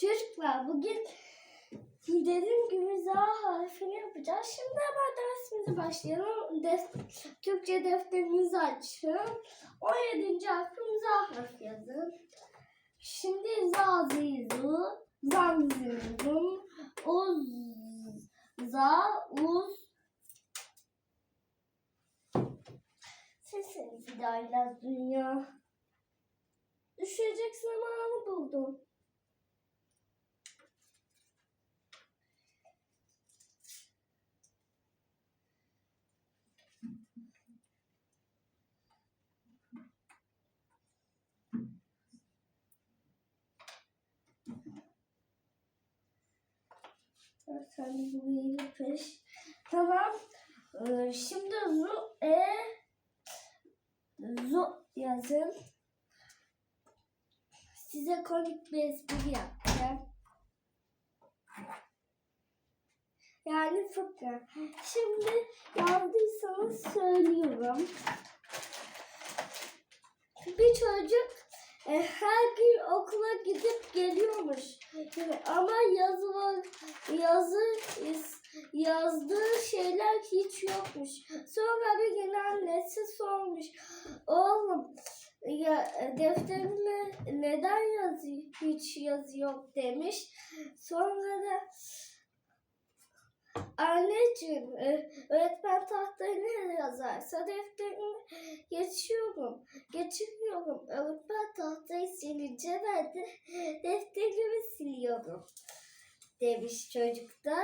Çocuklar bugün dediğim gibi Z harfini yapacağız. Şimdi hemen dersimize başlayalım. Def Türkçe defterinizi açın. 17. harfim Z harfi yazın. Şimdi zazizu, zanzizum, uz, za, uz. Sesinizi de aylaz dünya. Düşecek zamanı buldum. Sen bu peş. Tamam. Ee, şimdi zu e zu yazın. Size komik bir espri yapacağım. Yani fıkra. Şimdi yazdıysanız söylüyorum. Bir çocuk e, her gün okula gidip geliyormuş. Ama yazı yazdığı şeyler hiç yokmuş. Sonra bir gün annesi sormuş. Oğlum ya defterine neden yazı hiç yazı yok demiş. Sonra da Anneciğim, e, öğretmen tahtaya ne yazarsa defterime geçiyorum. Geçiriyorum. Öğretmen tahtayı silince ben de defterimi siliyorum. Demiş çocuk da.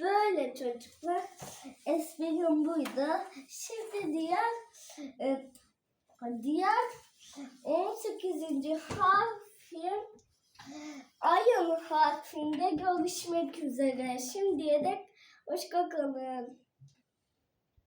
Böyle çocuklar. Esprim buydu. Şimdi diğer e, diğer 18. harfim Ayın harfinde görüşmek üzere. Şimdiye dek hoşça kalın.